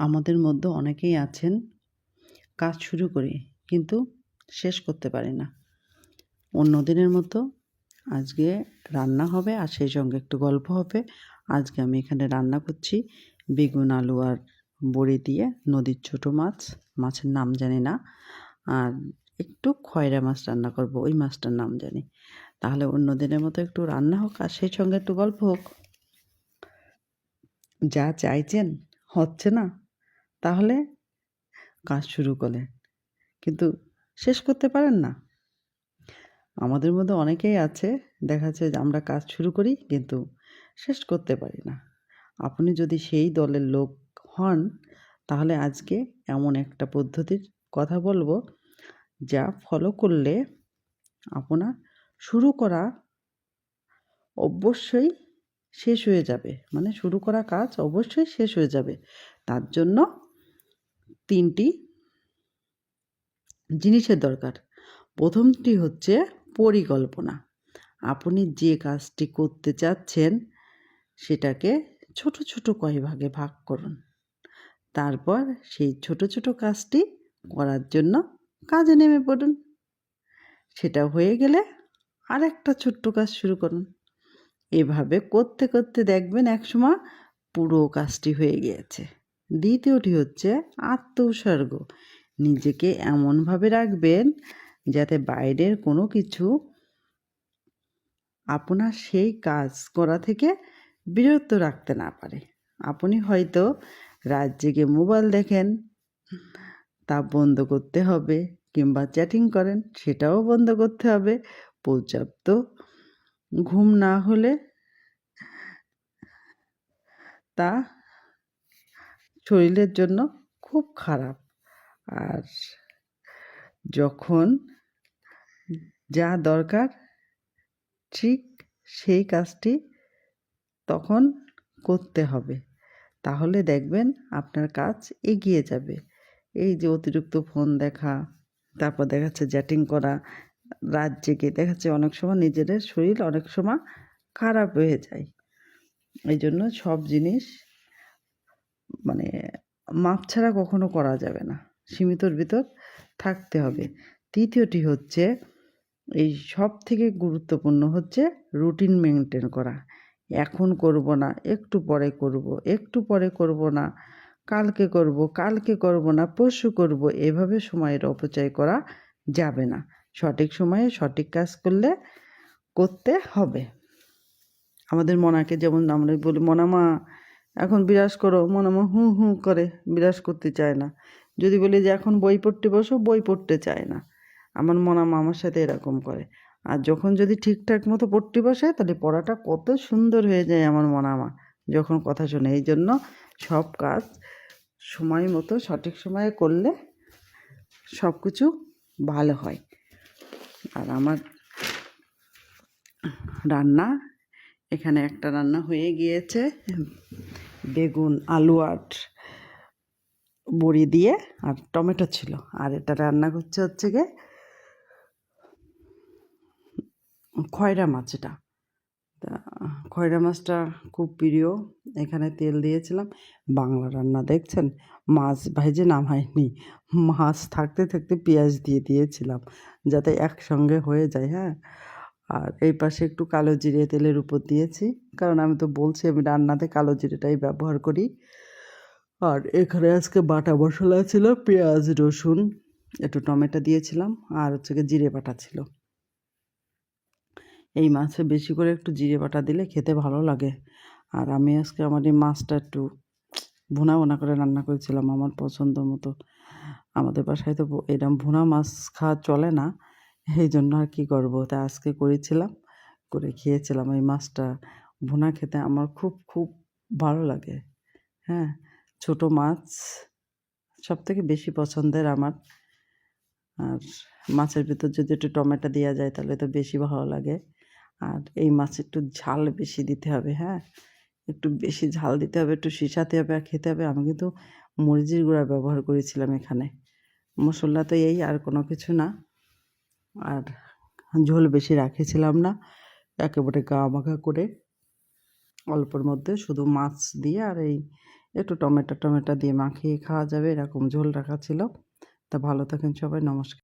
আমাদের মধ্যে অনেকেই আছেন, কাজ শুরু করি কিন্তু শেষ করতে পারি না। অন্য দিনের মতো আজকে রান্না হবে আর সেই সঙ্গে একটু গল্প হবে। আজকে আমি এখানে রান্না করছি বেগুন, আলু আর বড়ি দিয়ে নদীর ছোট মাছ, মাছের নাম জানি না। আর একটু খয়রা মাছ রান্না করব, ওই মাছটার নাম জানি। তাহলে অন্য দিনের মতো একটু রান্না হোক আর সেই সঙ্গে একটু গল্প হোক। যা চাইছেন, হচ্ছে না। তাহলে কাজ শুরু করলেন। কিন্তু শেষ করতে পারেন না। আমাদের মধ্যে অনেকেই আছে, দেখা যাচ্ছে যে আমরা কাজ শুরু করি কিন্তু শেষ করতে পারি না। আপনি যদি সেই দলের লোক হন, তাহলে আজকে এমন একটা পদ্ধতির কথা বলব, যা ফলো করলে আপনার শুরু করা অবশ্যই শেষ হয়ে যাবে। মানে শুরু করা কাজ অবশ্যই শেষ হয়ে যাবে। তার জন্য তিনটি জিনিসের দরকার। প্রথমটি হচ্ছে পরিকল্পনা। আপনি যে কাজটি করতে চাচ্ছেন, সেটাকে ছোট ছোট কয় ভাগে ভাগ করুন। তারপর সেই ছোট ছোট কাজটি করার জন্য কাজে নেমে পড়ুন। সেটা হয়ে গেলে আর একটা ছোট্ট কাজ শুরু করুন। এভাবে করতে করতে দেখবেন একসময় পুরো কাজটি হয়ে গিয়েছে। দ্বিতীয়টি হচ্ছে আত্ম উৎসর্গ নিজেকে এমনভাবে রাখবেন যাতে বাইরের কোনো কিছু আপনার সেই কাজ করা থেকে বিরত রাখতে না পারে। আপনি হয়তো রাত জেগে মোবাইল দেখেন, তা বন্ধ করতে হবে কিংবা চ্যাটিং করেন, সেটাও বন্ধ করতে হবে। পর্যাপ্ত ঘুম না হলে তা শরীরের জন্য খুব খারাপ। আর যখন যা দরকার ঠিক সেই কাজটি তখন করতে হবে। তাহলে দেখবেন আপনার কাজ এগিয়ে যাবে। এই যে অতিরিক্ত ফোন দেখা, তারপর দেখা যাচ্ছে করা, রাত জেগে দেখা যাচ্ছে অনেক সময় নিজেদের শরীর অনেক সময় খারাপ হয়ে যায়। এই জন্য সব জিনিস মানে মাপ ছাড়া কখনো করা যাবে না। সীমিতর ভিতর থাকতে হবে। তৃতীয়টি হচ্ছে, এই সব থেকে গুরুত্বপূর্ণ হচ্ছে রুটিন মেনটেন করা। এখন করব না, একটু পরে করব, একটু পরে করব না, কালকে করব কালকে করব না, পরশু করব, এভাবে সময়ের অপচয় করা যাবে না। সঠিক সময়ে সঠিক কাজ করলে করতে হবে। আমাদের মনাকে যেমন আমরা বলি, মনামা এখন বিরাজ করো মনামা হুঁ হুঁ করে বিরাজ করতে চায় না। যদি বলি যে এখন বই পড়তে বসো, বই পড়তে চায় না। আমার মনামা আমার সাথে এরকম করে। আর যখন যদি ঠিকঠাক মতো পড়তে বসে, তাহলে পড়াটা কত সুন্দর হয়ে যায় আমার মনামা যখন কথা শোনে। এই জন্য সব কাজ সময় মতো, সঠিক সময়ে করলে সব কিছু ভালো হয়। আর আমার রান্না এখানে একটা রান্না হয়ে গিয়েছে। বেগুন, আলু আর বড়ি দিয়ে আর টমেটো ছিল। আর এটা রান্না করছে হচ্ছে গিয়ে খয়রা মাছ এটা। তা খয়রা মাছটা খুব প্রিয়। এখানে তেল দিয়েছিলাম। বাংলা রান্না দেখছেন? মাছ ভেজে নামাইনি মাছ থাকতে থাকতে পেঁয়াজ দিয়ে দিয়েছিলাম। যাতে একসঙ্গে হয়ে যায় হ্যাঁ? আর এই পাশে একটু কালো জিরে তেলের উপর দিয়েছি, কারণ আমি তো বলছি আমি রান্নাতে কালো জিরেটাই ব্যবহার করি। আর এখানে আজকে বাটা মশলা ছিল, পেঁয়াজ, রসুন, একটু টমেটো দিয়েছিলাম, আর হচ্ছে জিরে বাটা ছিল। এই মাছে বেশি করে একটু জিরে বাটা দিলে খেতে ভালো লাগে। আর আমি আজকে আমার এই মাছটা একটু ভুনা ভুনা করে রান্না করেছিলাম আমার পছন্দ মতো। আমাদের বাসায় তো এরকম ভুনা মাছ খাওয়া চলে না এই জন্য আর কী করব। তা আজকে করেছিলাম, করে খেয়েছিলাম। এই মাছটা ভুনা খেতে আমার খুব খুব ভালো লাগে। হ্যাঁ ছোটো মাছ সব থেকে বেশি পছন্দের আমার। আর মাছের ভিতর যদি একটু টমেটো দেওয়া যায় তাহলে তো বেশি ভালো লাগে। আর এই মাছ একটু ঝাল বেশি দিতে হবে হ্যাঁ? একটু বেশি ঝাল দিতে হবে, একটু শিশাতে হবে আর খেতে হবে। আমি কিন্তু মরিচের গুঁড়া ব্যবহার করেছিলাম এখানে। মশলা তো এই আর কোনো কিছু না। আর ঝোল বেশি রাখেছিলাম না, একেবারে গা মাখা করে। অল্পর মধ্যে শুধু মাছ দিয়ে আর এই একটু টমেটো টমেটো দিয়ে মাখিয়ে খাওয়া যাবে, এরকম ঝোল রাখা ছিল। তা ভালো থাকেন সবাই, নমস্কার।